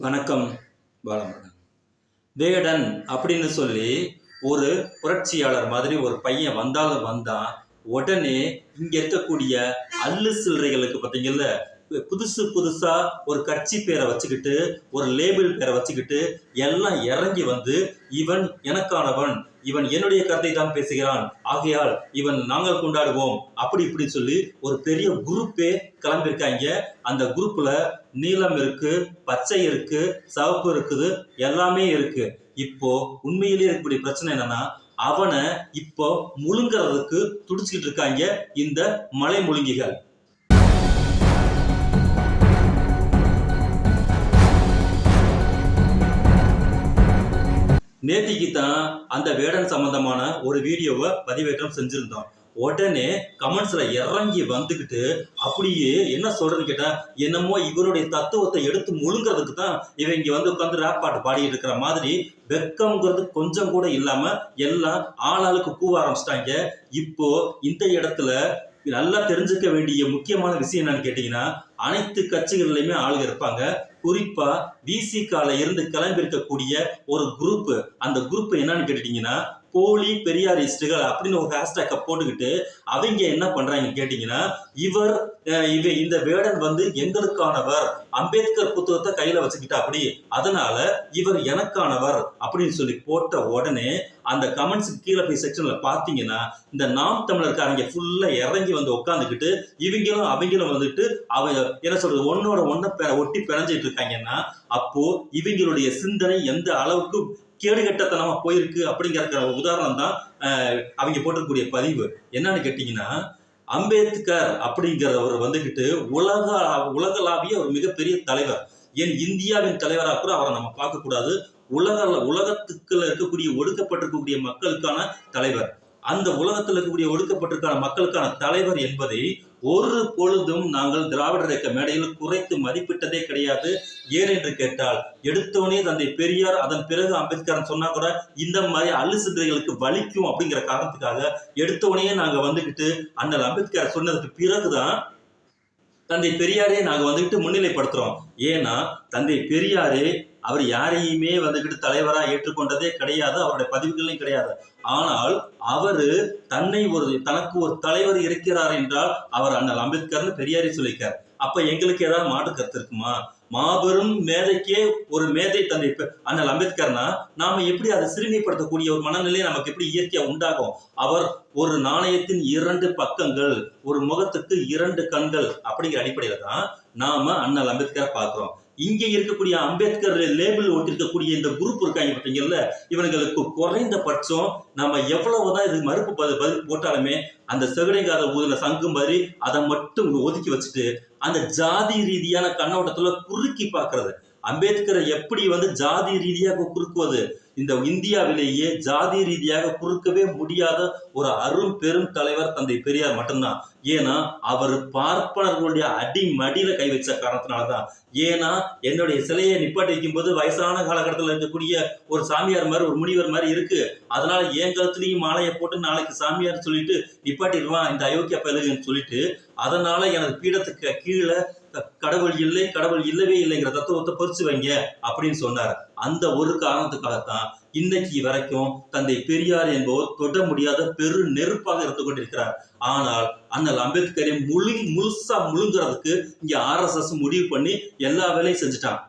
வணக்கம் பாலமுருகன். வேடன் அப்படின்னு சொல்லி ஒரு புரட்சியாளர் மாதிரி ஒரு பையன் வந்தாலும் வந்தான் உடனே இங்க இருக்கக்கூடிய அல்லு சில்லறைகளுக்கு பார்த்தீங்கல்ல புதுசு புதுசாக ஒரு கட்சி பேரை வச்சுக்கிட்டு ஒரு லேபிள் பேரை வச்சுக்கிட்டு எல்லாம் இறங்கி வந்து இவன் எனக்கானவன் இவன் என்னுடைய கருத்தை தான் பேசுகிறான் ஆகையால் இவன் நாங்கள் கொண்டாடுவோம். அப்படி இப்படி சொல்லி ஒரு பெரிய குரூப்பே கிளம்பியிருக்காங்க. அந்த குரூப்ல நீலம் இருக்கு பச்சை இருக்கு சவப்பு இருக்குது எல்லாமே இருக்கு. இப்போ உண்மையிலேயே இருக்கக்கூடிய பிரச்சனை என்னன்னா அவனை இப்போ முழுங்கிறதுக்கு துடிச்சிக்கிட்டு இருக்காங்க இந்த மலை முழுங்கிகள் நேத்திக்கு தான் அந்த வேடன் சம்பந்தமான ஒரு வீடியோவை பதிவேற்றம் செஞ்சுருந்தோம். உடனே கமெண்ட்ஸ்ல இறங்கி வந்துக்கிட்டு அப்படியே என்ன சொல்கிறதுன்னு கேட்டா என்னமோ இவருடைய தத்துவத்தை எடுத்து முழுங்கிறதுக்கு தான் இவன் இங்க வந்து உட்காந்து ரேப் பாட்டு பாடிட்டு இருக்கிற மாதிரி வெக்கம்ங்கிறது கொஞ்சம் கூட இல்லாம எல்லாம் ஆளாளுக்கு கூவ ஆரம்பிச்சிட்டாங்க. இப்போ இந்த இடத்துல நல்லா தெரிஞ்சுக்க வேண்டிய முக்கியமான விஷயம் என்னன்னு கேட்டீங்கன்னா அனைத்து கட்சிகள்லையுமே ஆளுங்க இருப்பாங்க. குறிப்பா விசிகால இருந்து கிளம்பி இருக்கக்கூடிய ஒரு குரூப் அந்த குரூப் என்னன்னு கேட்டீங்கன்னா போலி பெரியாரிஸ்டுகள் அப்படின்னு ஒரு ஹேஷ்டேக்கை போட்டுக்கிட்டு அவங்க என்ன பண்றாங்க கேட்டீங்கன்னா இவர் இவ இந்த வேடன் வந்து எங்களுக்கானவர். அம்பேத்கர் புத்தகத்தை கையில வச்சுக்கிட்டா அப்படி அதனால இவர் எனக்கானவர் அப்படின்னு சொல்லி போட்ட உடனே அந்த கமெண்ட்ஸுக்கு கீழே போய் செக்ஷன்ல பாத்தீங்கன்னா இந்த நாம் தமிழர்காரங்க ஃபுல்லா இறங்கி வந்து உட்காந்துக்கிட்டு இவங்களும் அவங்களும் வந்துட்டு அவ என்ன சொல்றது ஒன்னோட ஒன்ன ஒட்டி பிணைஞ்சிட்டு இருக்காங்கன்னா அப்போ இவங்களுடைய சிந்தனை எந்த அளவுக்கு கேடுகட்டத்தனமாக போயிருக்கு அப்படிங்கிற உதாரணம் தான் அவங்க போட்டிருக்கக்கூடிய பதிவு. என்னன்னு கேட்டீங்கன்னா அம்பேத்கர் அப்படிங்கிறவர் வந்துக்கிட்டு உலக உலகளாவிய ஒரு மிகப்பெரிய தலைவர். ஏன் இந்தியாவின் தலைவராக கூட அவரை நம்ம பார்க்கக்கூடாது. உலக உலகத்துக்குள்ள இருக்கக்கூடிய ஒடுக்கப்பட்டிருக்கக்கூடிய மக்களுக்கான தலைவர். அந்த உலகத்தில் இருக்கக்கூடிய ஒடுக்கப்பட்டிருக்கான மக்களுக்கான தலைவர் என்பதை ஒரு பொழுதும் நாங்கள் திராவிடர் இயக்க மேடையில் குறைத்து மதிப்பிட்டதே கிடையாது. ஏன் என்று கேட்டால் எடுத்தோனே தந்தை பெரியார் அதன் பிறகு அம்பேத்கர் சொன்னா கூட இந்த மாதிரி அள்ளு சிந்தனைகளுக்கு வலிக்கும் அப்படிங்கிற காரணத்துக்காக எடுத்தோடனே நாங்க வந்துகிட்டு அண்ணல் அம்பேத்கர் சொன்னதுக்கு பிறகுதான் தந்தை பெரியாரே நாங்க வந்துகிட்டு முன்னிலைப்படுத்துறோம். ஏன்னா தந்தை பெரியாரே அவர் யாரையுமே வந்துகிட்டு தலைவராக ஏற்றுக்கொண்டதே கிடையாது அவருடைய பதிவுகளையும் கிடையாது. ஆனால் அவர் தன்னை ஒரு தனக்கு ஒரு தலைவர் இருக்கிறார் என்றால் அவர் அண்ணல் அம்பேத்கர்னு பெரியாரை சொல்லியிருக்கார். அப்ப எங்களுக்கு ஏதாவது மாற்று கருத்து இருக்குமா? மாபெரும் மேதைக்கே ஒரு மேதை தந்தை அண்ணல் அம்பேத்கர்னா நாம எப்படி அதை சிறுமைப்படுத்தக்கூடிய ஒரு மனநிலை நமக்கு எப்படி இயற்கையா உண்டாகும்? அவர் ஒரு நாணயத்தின் இரண்டு பக்கங்கள் ஒரு முகத்துக்கு இரண்டு கண்கள் அப்படிங்கிற அடிப்படையில தான் நாம அண்ணல் அம்பேத்கரை பார்க்கிறோம். இங்கே இருக்கக்கூடிய அம்பேத்கர் லேபிள் ஒட்டிருக்கக்கூடிய இந்த குரூப் இருக்காங்க பார்த்தீங்கல்ல இவங்களுக்கு குறைந்தபட்சம் நம்ம எவ்வளவுதான் இது மறுப்பு பதில் பதில் போட்டாலுமே அந்த செவிடைகாத ஊதின சங்கு மாதிரி அதை மட்டும் ஒதுக்கி வச்சுட்டு அந்த ஜாதி ரீதியான கண்ணோட்டத்துல குறுக்கி பார்க்கறது. அம்பேத்கரை எப்படி வந்து ஜாதி ரீதியாக குறுக்குவது? இந்த இந்தியாவிலேயே ஜாதி ரீதியாக குறுக்கவே முடியாத ஒரு அரும் பெரும் தலைவர் தந்தை பெரியார் மட்டும்தான். ஏன்னா அவர் பார்ப்பனர்களுடைய அடி மடியில கை வச்ச காரணத்தினாலதான். ஏன்னா என்னுடைய சிலையை நிப்பாட்டி வைக்கும்போது வயசான காலகட்டத்தில் இருக்கக்கூடிய ஒரு சாமியார் மாதிரி ஒரு முனிவர் மாதிரி இருக்கு. அதனால என் கழுத்துலயும் மாலையை போட்டு நாளைக்கு சாமியார் சொல்லிட்டு நிப்பாட்டிடுவான் இந்த அயோக்கிய பயிலுன்னு சொல்லிட்டு. அதனால எனது பீடத்துக்கு கீழே கடவுள் இல்லை கடவுள் இல்லவே இல்லைங்கிற தத்துவத்தை பொறிச்சு வைங்க அப்படின்னு சொன்னார். அந்த ஒரு காரணத்துக்காகத்தான் இன்னைக்கு வரைக்கும் தந்தை பெரியார் என்பவர் தொட முடியாத பெரு நெருப்பாக இருந்து கொண்டிருக்கிறார். ஆனால் அண்ணல் அம்பேத்கரை முழு முழுசா முழுங்குறதுக்கு இங்க ஆர்எஸ்எஸ் முடிவு பண்ணி எல்லா வேலையும் செஞ்சுட்டான்.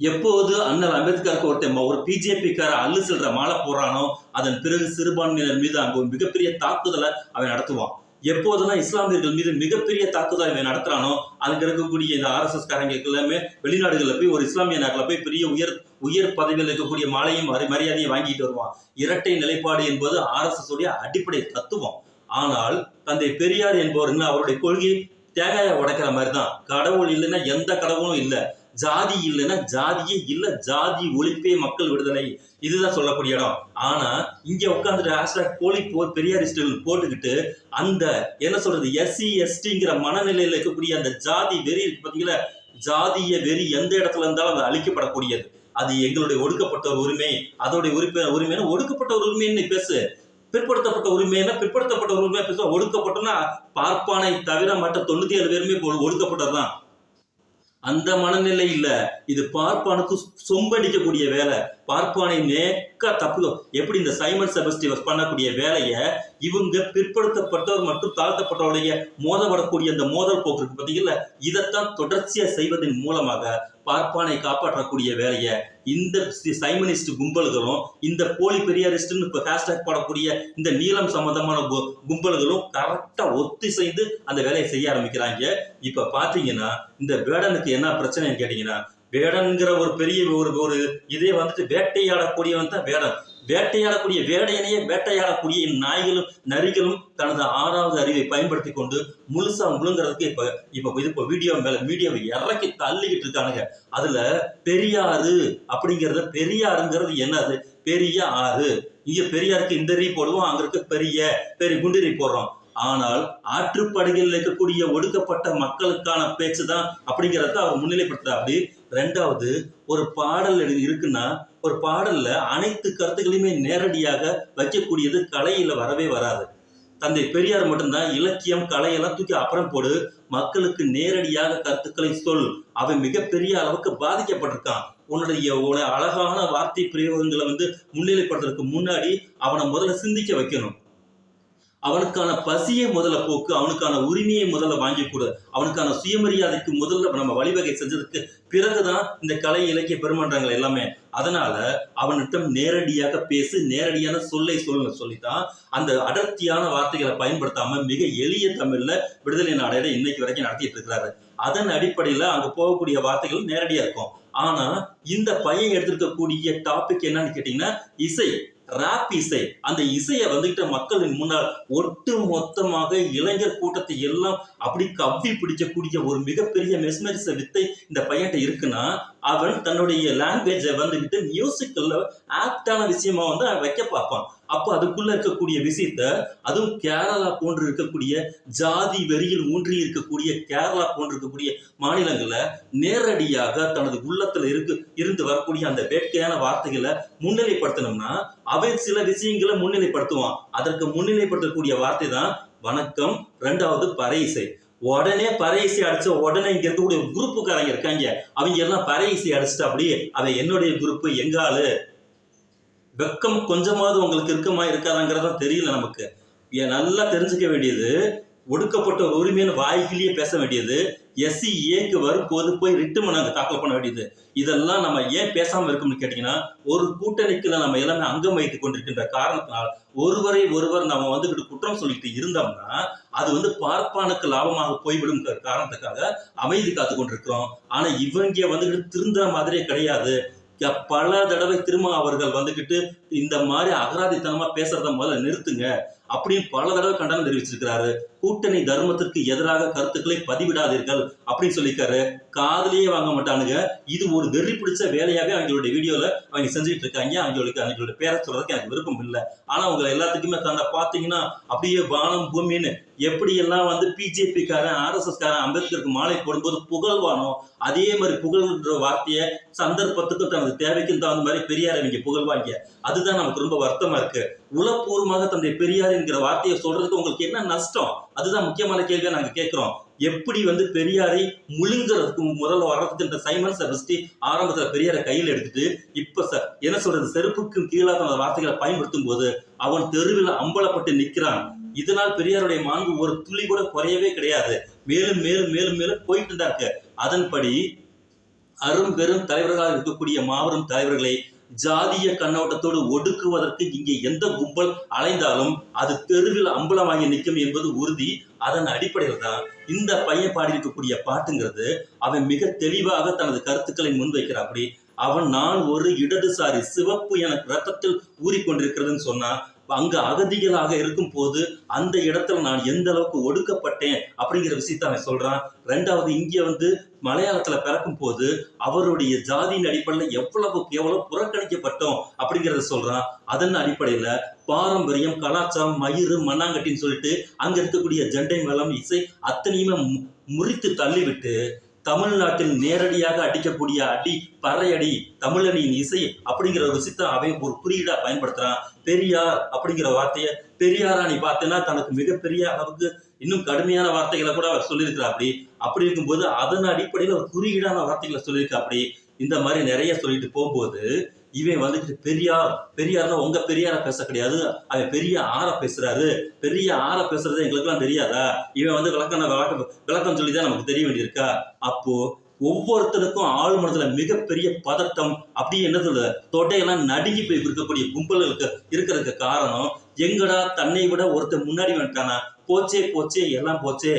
எப்போது அண்ணல் அம்பேத்கருக்கு ஒருத்தன் ஒரு பிஜேபிக்கார அல்லு செல்ற மாலை போறானோ அதன் பிறகு சிறுபான்மையினர் மீது அங்கு மிகப்பெரிய தாக்குதலை அவன் நடத்துவான். எப்போதெல்லாம் இஸ்லாமியர்கள் மீது மிகப்பெரிய தாக்குதல் இவன் நடத்துறானோ அதுக்கு இருக்கக்கூடிய இந்த ஆர்எஸ்எஸ் காரங்களுக்கு எல்லாமே வெளிநாடுகளில் போய் ஒரு இஸ்லாமிய நாட்டில் போய் பெரிய உயர் உயர் பதவியில் இருக்கக்கூடிய மாலையும் மரியாதையும் வாங்கிட்டு வருவான். இரட்டை நிலைப்பாடு என்பது ஆர்எஸ்எஸ் உடைய அடிப்படை தத்துவம். ஆனால் தந்தை பெரியார் என்பவர் அவருடைய கொள்கை தேங்காயை உடைக்கிற மாதிரி தான் கடவுள் இல்லைன்னா எந்த கடவுளும் இல்லை. ஜாதி இல்லைன்னா ஜாதியே இல்லை ஜாதி ஒழிப்பே மக்கள் விடுதலை. இதுதான் சொல்லக்கூடிய இடம். ஆனா இங்க உட்காந்துட்டு ஹேஷ்டாக் போலி போ பெரியாரிஸ்டுகள் போட்டுக்கிட்டு அந்த என்ன சொல்றது எஸ்சி எஸ்டிங்கிற மனநிலையில இருக்கக்கூடிய அந்த ஜாதி வெறி இருக்கு பாத்தீங்களா? ஜாதிய வெறி எந்த இடத்துல இருந்தாலும் அது அழிக்கப்படக்கூடியது. அது எங்களுடைய ஒடுக்கப்பட்ட ஒரு உரிமை. அதோடைய உரிமை உரிமைன்னா ஒடுக்கப்பட்ட ஒரு உரிமைன்னு பேசு. பிற்படுத்தப்பட்ட உரிமைன்னா பிற்படுத்தப்பட்ட ஒரு உரிமையா பேசுவோம் ஒடுக்கப்பட்டோம்னா பார்ப்பானை தவிர மற்ற தொண்ணூத்தி ஏழு பேருமே ஒடுக்கப்பட்டதுதான் அந்த மனநிலை இல்லை. இது பார்ப்பானுக்கு சொம்படிக்கக்கூடிய வேலை. பார்ப்பானை நேக்க தப்பு எப்படி இந்த சைமன் செபஸ்டிவஸ் பண்ணக்கூடிய வேலையை இவங்க பிற்படுத்தப்பட்டவர் மற்றும் தாழ்த்தப்பட்டவருடைய மோதப்படக்கூடிய அந்த மோதல் போக்கு இருக்கு பார்த்தீங்களா இதைத்தான் தொடர்ச்சியாக செய்வதன் மூலமாக பார்ப்பானை காப்பாற்றக்கூடிய வேலையை இந்த சைமனிஸ்ட் கும்பல்களும் இந்த போலி பெரியாரிஸ்ட்னு இப்போ ஹேஷ்டாக் போடக்கூடிய இந்த நீளம் சம்பந்தமான கு- கும்பல்களும் கரெக்டாக ஒத்திசைந்து அந்த வேலையை செய்ய ஆரம்பிக்கிறாங்க. இப்போ பார்த்தீங்கன்னா இந்த வேடனுக்கு என்ன பிரச்சனைன்னு கேட்டிங்கன்னா வேடன்கிற ஒரு பெரிய ஒரு ஒரு இதே வந்துட்டு வேட்டையாடக்கூடியவன் தான் வேடன். வேட்டையாடக்கூடிய வேடையனையே வேட்டையாடக்கூடிய நாய்களும் நரிகளும் தனது ஆறாவது அறிவை பயன்படுத்தி கொண்டு முழுசா முழுங்கிறதுக்கு இப்ப இப்ப இது இப்போ வீடியோ மேல மீடியாவை இறக்கி தள்ளிக்கிட்டு இருக்கானுங்க. அதுல பெரியாறு அப்படிங்கிறது பெரியாருங்கிறது என்னது? பெரிய ஆறு இங்க பெரியாருக்கு இந்த ரீ போடுவோம் அங்க இருக்க பெரிய பெரிய குண்டு ரீ போடுறோம். ஆனால் ஆற்றுப்படுகையில் இருக்கக்கூடிய ஒடுக்கப்பட்ட மக்களுக்கான பேச்சு தான் அப்படிங்கிறத அவர் முன்னிலைப்படுத்துறாரு. அப்படி ரெண்டாவது ஒரு பாடல் இருக்குன்னா ஒரு பாடல்ல அனைத்து கருத்துக்களையுமே நேரடியாக வைக்கக்கூடியது கலையில வரவே வராது. தந்தை பெரியார் மட்டும்தான் இலக்கியம் கலையெல்லாம் தூக்கி அப்புறம் போடு மக்களுக்கு நேரடியாக கருத்துக்களை சொல். அவன் மிகப்பெரிய அளவுக்கு பாதிக்கப்பட்டிருக்கான். உன்னுடைய உன அழகான வார்த்தை பிரயோகங்களை வந்து முன்னிலைப்படுத்துறதுக்கு முன்னாடி அவனை முதல்ல சிந்திக்க வைக்கணும். அவனுக்கான பசியை முதல்ல போக்கு அவனுக்கான உரிமையை முதல்ல வாங்கிக்கூட அவனுக்கான சுயமரியாதைக்கு முதல்ல நம்ம வழிவகை செஞ்சதுக்கு பிறகுதான் இந்த கலை இலக்கிய பெருமன்றங்கள் எல்லாமே. அதனால அவனிட்ட நேரடியாக பேசி நேரடியான சொல்லை சொல்லு சொல்லித்தான் அந்த அடர்த்தியான வார்த்தைகளை பயன்படுத்தாம மிக எளிய தமிழ்ல விடுதலை நாடையில இன்னைக்கு வரைக்கும் நடத்திட்டு இருக்கிறாரு. அதன் அடிப்படையில அங்க போகக்கூடிய வார்த்தைகள் நேரடியா இருக்கும். ஆனா இந்த பையன் எடுத்திருக்கக்கூடிய டாபிக் என்னன்னு கேட்டீங்கன்னா இசை. ராப் இசை. அந்த இசையை வந்துகிட்ட மக்களின் முன்னால் ஒட்டு மொத்தமாக இளைஞர் கூட்டத்தை எல்லாம் அப்படி கவ்வி பிடிக்கக்கூடிய ஒரு மிகப்பெரிய மெஸ்மரிச வித்தை இந்த பையன்கிட்ட இருக்குன்னா அவன் தன்னுடைய லாங்குவேஜை வந்துகிட்டு மியூசிக்கல்ல ஆப்டான விஷயமா வந்து அவன் வைக்க பார்ப்பான். அப்போ அதுக்குள்ள இருக்கக்கூடிய விஷயத்த அதுவும் கேரளா போன்று இருக்கக்கூடிய ஜாதி வெறியில் ஊன்றி இருக்கக்கூடிய கேரளா போன்று இருக்கக்கூடிய மாநிலங்களை நேரடியாக தனது உள்ளத்துல இருக்கு இருந்து வரக்கூடிய அந்த வேட்கையான வார்த்தைகளை முன்னிலைப்படுத்தணும்னா அவன் சில விஷயங்களை முன்னிலைப்படுத்துவான். அதற்கு முன்னிலைப்படுத்தக்கூடிய வார்த்தை தான் வணக்கம் ரெண்டாவது பறை இசை உடனே பறை இசை அடிச்ச உடனே இங்க இருக்கக்கூடிய குரூப்புக்காரங்க இருக்காங்க. அவங்க எல்லாம் பறை இசை அடிச்சுட்டு அப்படியே அவன் என்னுடைய குரூப் எங்க ஆளு? வெக்கம் கொஞ்சமாவது உங்களுக்கு இருக்குமா இருக்காதாங்கிறதா தெரியல நமக்கு. ஏன் நல்லா தெரிஞ்சுக்க வேண்டியது ஒடுக்கப்பட்ட ஒரு உரிமையான வாய்கிலேயே பேச வேண்டியது எஸ்சி ஏக்கு வரும்போது போய் ரிட்டு நாங்க தாக்கல் பண்ண வேண்டியது. இதெல்லாம் நம்ம ஏன் பேசாமல் இருக்கோம்னு கேட்டிங்கன்னா ஒரு கூட்டணிக்குள்ள நம்ம எல்லாமே அங்கம் வைத்துக் கொண்டிருக்கின்ற காரணத்தினால் ஒருவரை ஒருவர் நம்ம வந்துகிட்டு குற்றம் சொல்லிட்டு இருந்தோம்னா அது வந்து பார்ப்பானுக்கு லாபமாக போய்விடும் காரணத்துக்காக அமைதி காத்து கொண்டிருக்கிறோம். ஆனால் இவங்க வந்துகிட்டு திருந்துற மாதிரியே கிடையாது. பல தடவை திரும்ப அவர்கள் வந்துகிட்டு இந்த மாதிரி அகராதித்தனமா பேசுறத முதல்ல நிறுத்துங்க. அப்படின்னு பல தடவை கண்டனம் தெரிவிச்சிருக்கிறாரு. கூட்டணி தர்மத்திற்கு எதிராக கருத்துக்களை பதிவிடாதீர்கள் அப்படின்னு சொல்லியிருக்காரு. காதுலயே வாங்க மாட்டானுங்க. இது ஒரு வெறி பிடிச்ச வேலையாவே அவங்களுடைய வீடியோல அவங்க செஞ்சுட்டு இருக்காங்க. அவங்களுக்கு அவங்களோட பேரை சொல்றதுக்கு எனக்கு விருப்பம் இல்லை. ஆனா அவங்க எல்லாத்துக்குமே தன்னை பார்த்தீங்கன்னா அப்படியே வானம் பூமின்னு எப்படி எல்லாம் வந்து பிஜேபி காரன் ஆர்எஸ்எஸ் காரன் அம்பேத்கருக்கு மாலை போடும்போது புகழ்வானோ அதே மாதிரி புகழ்ன்ற வார்த்தையை சந்தர்ப்பத்துக்கும் தனது தேவைக்கும் தகுந்த மாதிரி பெரியார் அவங்க புகழ்வாங்க. அதுதான் நமக்கு ரொம்ப வருத்தமா இருக்கு. உளப்பூர்வமாக தன்னுடைய பெரியாரின் என்கிற வார்த்தையை சொல்றதுக்கு உங்களுக்கு என்ன நஷ்டம்? அதுதான் முக்கியமான கேள்வியை நாங்க கேட்கிறோம். எப்படி வந்து பெரியாரை முழுங்கிறதுக்கு முதல்ல வர்றதுக்கு இந்த சைமன் செபஸ்டி ஆரம்பத்தில் பெரியாரை கையில் எடுத்துட்டு இப்ப ச- என்ன சொல்றது செருப்புக்கு கீழாக அந்த வார்த்தைகளை பயன்படுத்தும் போது அவன் தெருவில் அம்பலப்பட்டு நிக்கிறான். இதனால் பெரியாருடைய மாண்பு ஒரு துளி கூட குறையவே கிடையாது. மேலும் மேலும் மேலும் மேலும் போயிட்டு தான் இருக்கு. அதன்படி அரும் பெரும் தலைவர்களாக இருக்கக்கூடிய மாபெரும் தலைவர்களை ஜாதிய கண்ணோட்டத்தோடு ஒடுக்குவதற்கு இங்கே எந்த கும்பல் அலைந்தாலும் அது தெருவில் அம்பலமாகி நிற்கும் என்பது உறுதி. அதன் அடிப்படையில் தான் இந்த பையன் பாடியிருக்கக்கூடிய பாட்டுங்கிறது அவன் மிக தெளிவாக தனது கருத்துக்களை முன்வைக்கிறான். அப்படி அவன் நான் ஒரு இடதுசாரி சிவப்பு எனக்கு ரத்தத்தில் ஊறிக்கொண்டிருக்கிறதுன்னு சொன்னா அங்கே அகதிகளாக இருக்கும் போது அந்த இடத்துல நான் எந்த அளவுக்கு ஒடுக்கப்பட்டேன் அப்படிங்கிற விஷயத்த அவன் சொல்றான். ரெண்டாவது இங்கே வந்து மலையாளத்துல பிறக்கும் போது அவருடைய ஜாதியின் அடிப்படையில் எவ்வளவுக்கு எவ்வளவு புறக்கணிக்கப்பட்டோம் அப்படிங்கிறத சொல்றான். அதன் அடிப்படையில பாரம்பரியம் கலாச்சாரம் மயிறு மண்ணாங்கட்டின்னு சொல்லிட்டு அங்க இருக்கக்கூடிய ஜெண்டை மேளம் இசை அத்தனையுமே மு- முறித்து தள்ளிவிட்டு தமிழ்நாட்டில் நேரடியாக அடிக்கக்கூடிய அடி பறையடி தமிழனின் இசை அப்படிங்கிற ஒரு சித்தம் அவன் ஒரு குறியீடா பயன்படுத்துறான். பெரியார் அப்படிங்கிற வார்த்தையை பெரியாரா நீ பார்த்தேன்னா தனக்கு மிகப்பெரிய அளவுக்கு இன்னும் கடுமையான வார்த்தைகளை கூட அவர் சொல்லியிருக்கிறார் அப்படி அப்படி இருக்கும்போது அதன் அடிப்படையில் ஒரு குறியீடான வார்த்தைகளை சொல்லியிருக்காப்படி இந்த மாதிரி நிறைய சொல்லிட்டு போகும்போது இவன் வந்துட்டு பெரியார் பெரியார்னா உங்க பெரியார பேச கிடையாது. அவன் பெரிய ஆற பேசுறாரு. பெரிய ஆற பேசுறது எங்களுக்கெல்லாம் தெரியாதா? இவன் வந்து விளக்கம் விளக்கம் விளக்கம் சொல்லி தான் நமக்கு தெரிய வேண்டியிருக்கா? அப்போ ஒவ்வொருத்தருக்கும் ஆள் மனதுல மிகப்பெரிய பதட்டம் அப்படி என்ன சொல்ல தொட்டையெல்லாம் நடுங்கி போய் இருக்கக்கூடிய கும்பல்களுக்கு இருக்கிறதுக்கு காரணம் எங்கடா தன்னை விட ஒருத்தர் முன்னாடி வந்துட்டானா போச்சே போச்சே எல்லாம் போச்சே.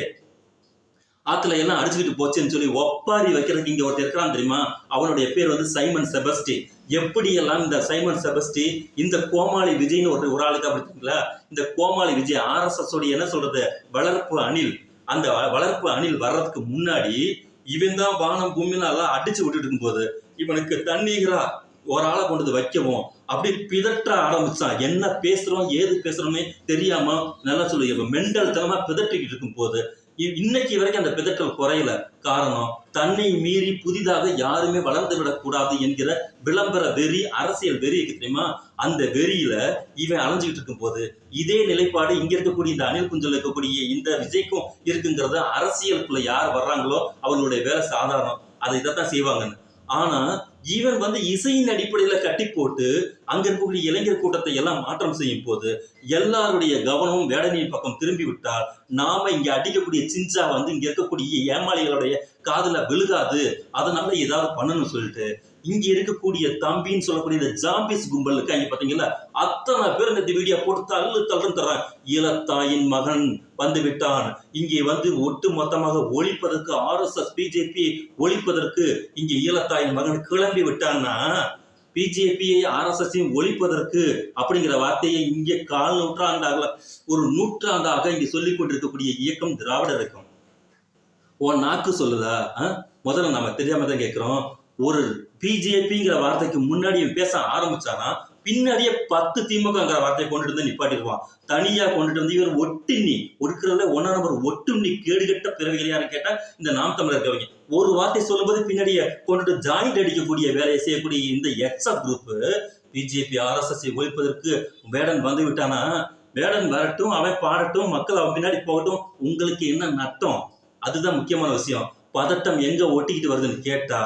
ஆத்துல எல்லாம் அடிச்சுக்கிட்டு போச்சேன்னு சொல்லி ஒப்பாரி வைக்கிறதுக்கு இங்க ஒருத்தர் இருக்கிறான் தெரியுமா? அவனுடைய பேர் வந்து சைமன் செபஸ்டி. எப்படியெல்லாம் இந்த சைமன் செபஸ்டி இந்த கோமாளி விஜய்னு ஒரு ஒரு ஆளுக்கு அப்படிங்களா இந்த கோமாளி விஜய் ஆர்எஸ்எஸ் உடைய என்ன சொல்றது? வளர்ப்பு அணில். அந்த வ- வளர்ப்பு அணில் வர்றதுக்கு முன்னாடி இவன் தான் வானம் பூமின்னு எல்லாம் அடிச்சு விட்டுட்டு இருக்கும்போது இவனுக்கு தண்ணீரா ஒரு ஆளை கொண்டு வந்து வைக்கவும் அப்படி பிதற்ற ஆரம்பிச்சான். என்ன பேசுறோம் ஏது பேசுறோமே தெரியாம நல்லா சொல்லு இப்ப மெண்டல் தனமா பிதற்றிக்கிட்டு இருக்கும் போது இன்னைக்கு வரைக்கும் அந்த பிதற்றல் குறையல. காரணம் தன்னை மீறி புதிதாக யாருமே வளர்ந்து விடக்கூடாது என்கிற விளம்பர வெறி அரசியல் வெறி இருக்கு தெரியுமா? அந்த வெறியில இவன் அலைஞ்சுக்கிட்டு இருக்கும் போது இதே நிலைப்பாடு இங்க இருக்கக்கூடிய இந்த அணில் குஞ்சல் இருக்கக்கூடிய இந்த விஜய்க்கும் இருக்குங்கிறத அரசியலுக்குள்ள யார் வர்றாங்களோ அவங்களுடைய வேலை சாதாரணம். அதை இதைத்தான் செய்வாங்கன்னு. ஆனா இவன் வந்து இசையின் அடிப்படையில் கட்டி போட்டு அங்க இருக்கக்கூடிய இளைஞர் கூட்டத்தை எல்லாம் மாற்றம் செய்யும் போது எல்லாருடைய கவனமும் வேடனின் பக்கம் திரும்பி விட்டால் நாம இங்க அடிக்கக்கூடிய சிஞ்சா வந்து இங்க இருக்கக்கூடிய ஏமாளிகளுடைய காதுல விழுகாது. அதனால ஏதாவது பண்ணணும்னு சொல்லிட்டு இங்க இருக்கக்கூடிய தம்பின்னு சொல்லக்கூடிய இந்த ஜாம்பிஸ் கும்பல் இருக்காங்க பாத்தீங்களா அத்தனை பேர் இந்த வீடியோ போட்டு தள்ளு தள்ளுன்னு தர்றான் ஈழத்தாயின் மகன் வந்து விட்டான். இங்கே வந்து ஒட்டு மொத்தமாக ஒழிப்பதற்கு ஆர்எஸ்எஸ் பிஜேபி ஒழிப்பதற்கு இங்கே ஈழத்தாயின் மகன் கிளம்பி விட்டான்னா பிஜேபியை ஆர்எஸ்எஸையும் ஒழிப்பதற்கு அப்படிங்கிற வார்த்தையை இங்கே கால் நூற்றாண்டாக ஒரு நூற்றாண்டாக இங்கே சொல்லிக் கொண்டிருக்கக்கூடிய இயக்கம் திராவிட இயக்கம். உன் நாக்கு சொல்லுதா? ஆ? முதல்ல நம்ம தெரியாம தான் கேட்குறோம் ஒரு பிஜேபிங்கிற வார்த்தைக்கு முன்னாடி பேச ஆரம்பிச்சானா பின்னாடியே பத்து திமுகங்கிற வார்த்தையை கொண்டுட்டு வந்து நிப்பாட்டிடுவான். தனியா கொண்டுட்டு வந்து இவர் ஒட்டுண்ணி ஒடுக்கிறதுல ஒன்னா நம்பர் ஒட்டுண்ணி கேடுகட்ட பிறவிகள் யாரும் கேட்டா இந்த நாம் தமிழர் கவிஞர். ஒரு வார்த்தை சொல்லும்போது பின்னாடியே கொண்டுட்டு ஜாயிண்ட் அடிக்கக்கூடிய வேலையை செய்யக்கூடிய இந்த எக்ஸா குரூப் பிஜேபி ஆர்எஸ்எஸ் ஒழிப்பதற்கு வேடன் வந்து விட்டானா? வேடன் வரட்டும் அவன் பாடட்டும் மக்கள் அவன் பின்னாடி போகட்டும் உங்களுக்கு என்ன நட்டம்? அதுதான் முக்கியமான விஷயம். பதட்டம் எங்க ஒட்டிக்கிட்டு வருதுன்னு கேட்டா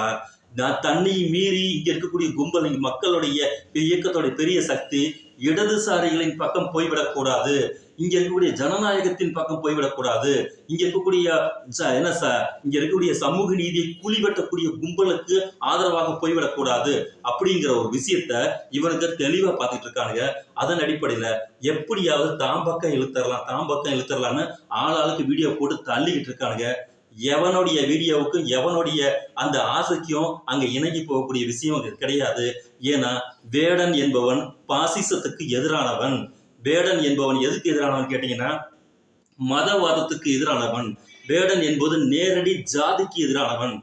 நான் மீறி இங்கே இருக்கக்கூடிய கும்பல் மக்களுடைய இயக்கத்தோடைய பெரிய சக்தி இடதுசாரிகளின் பக்கம் போய்விடக்கூடாது இங்க இருக்கக்கூடிய ஜனநாயகத்தின் பக்கம் போய்விடக்கூடாது இங்க இருக்கக்கூடிய ச- என்ன சார் இங்க இருக்கக்கூடிய சமூக நீதியை குழிவெட்டக்கூடிய கும்பலுக்கு ஆதரவாக போய்விடக்கூடாது அப்படிங்கிற ஒரு விஷயத்த இவனுக்கு தெளிவா பார்த்துட்டு இருக்கானுங்க. அதன் அடிப்படையில எப்படியாவது தாம் பக்கம் இழுத்தரலாம் தாம் பக்கம் இழுத்தரலாம்னு ஆளாளுக்கு வீடியோ போட்டு தள்ளிக்கிட்டு இருக்கானுங்க. எவனுடைய வீடியோவுக்கும் எவனுடைய அந்த ஆசைக்கும் அங்கே இணங்கி போகக்கூடிய விஷயம் கிடையாது. ஏன்னா வேடன் என்பவன் பாசிசத்துக்கு எதிரானவன். வேடன் என்பவன் எதுக்கு எதிரானவன் கேட்டீங்கன்னா மதவாதத்துக்கு எதிரானவன். வேடன் என்பது நேரடி ஜாதிக்கு எதிரானவன்.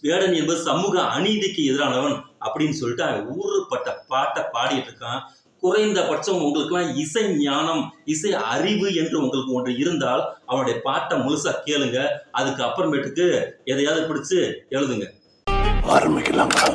வேடன் என்பது சமூக அநீதிக்கு எதிரானவன் அப்படின்னு சொல்லிட்டு அவன் ஊறுப்பட்ட பாட்டை பாடிட்டு இருக்கான். குறைந்தபட்சம் உங்களுக்குலாம் இசை ஞானம் இசை அறிவு என்று உங்களுக்கு ஒன்று இருந்தால் அவனுடைய பாட்டை முழுசா கேளுங்க. அதுக்கு அப்புறமேட்டுக்கு எதையாவது பிடிச்சு எழுதுங்க. ஆரம்பிக்கலாங்களா